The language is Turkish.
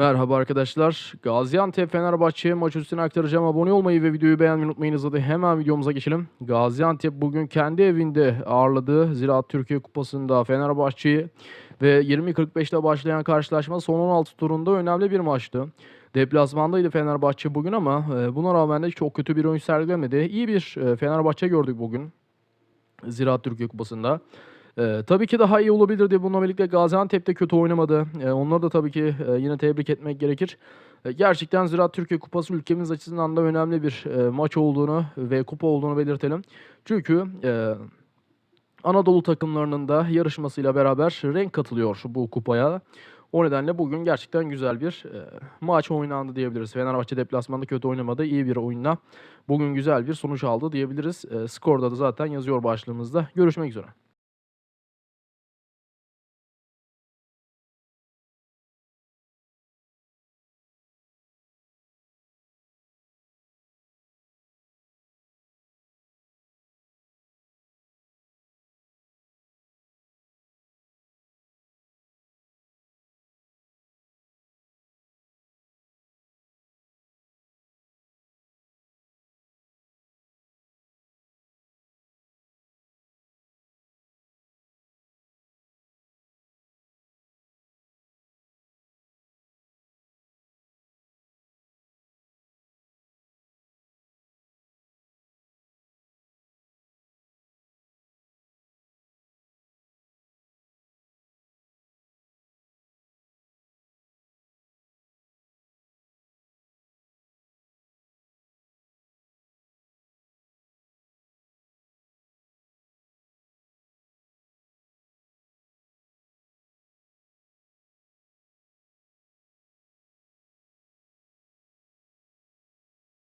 Merhaba arkadaşlar. Gaziantep Fenerbahçe maç üstüne aktaracağım. Abone olmayı ve videoyu beğenmeyi unutmayınız. Hadi hemen videomuza geçelim. Gaziantep bugün kendi evinde ağırladı. Ziraat Türkiye Kupası'nda Fenerbahçe'yi ve 20.45'te başlayan karşılaşma son 16 turunda önemli bir maçtı. Deplasmandaydı Fenerbahçe bugün ama e, buna rağmen de çok kötü bir oyun sergilemedi. İyi bir e, Fenerbahçe gördük bugün. Ziraat Türkiye Kupası'nda. Ee, tabii ki daha iyi olabilirdi. Bununla birlikte Gaziantep de kötü oynamadı. Ee, onları da tabii ki e, yine tebrik etmek gerekir. Ee, gerçekten Ziraat Türkiye Kupası ülkemiz açısından da önemli bir e, maç olduğunu ve kupa olduğunu belirtelim. Çünkü e, Anadolu takımlarının da yarışmasıyla beraber renk katılıyor bu kupaya. O nedenle bugün gerçekten güzel bir e, maç oynandı diyebiliriz. Fenerbahçe deplasmanda kötü oynamadı. iyi bir oyunla bugün güzel bir sonuç aldı diyebiliriz. E, skorda da zaten yazıyor başlığımızda. Görüşmek üzere.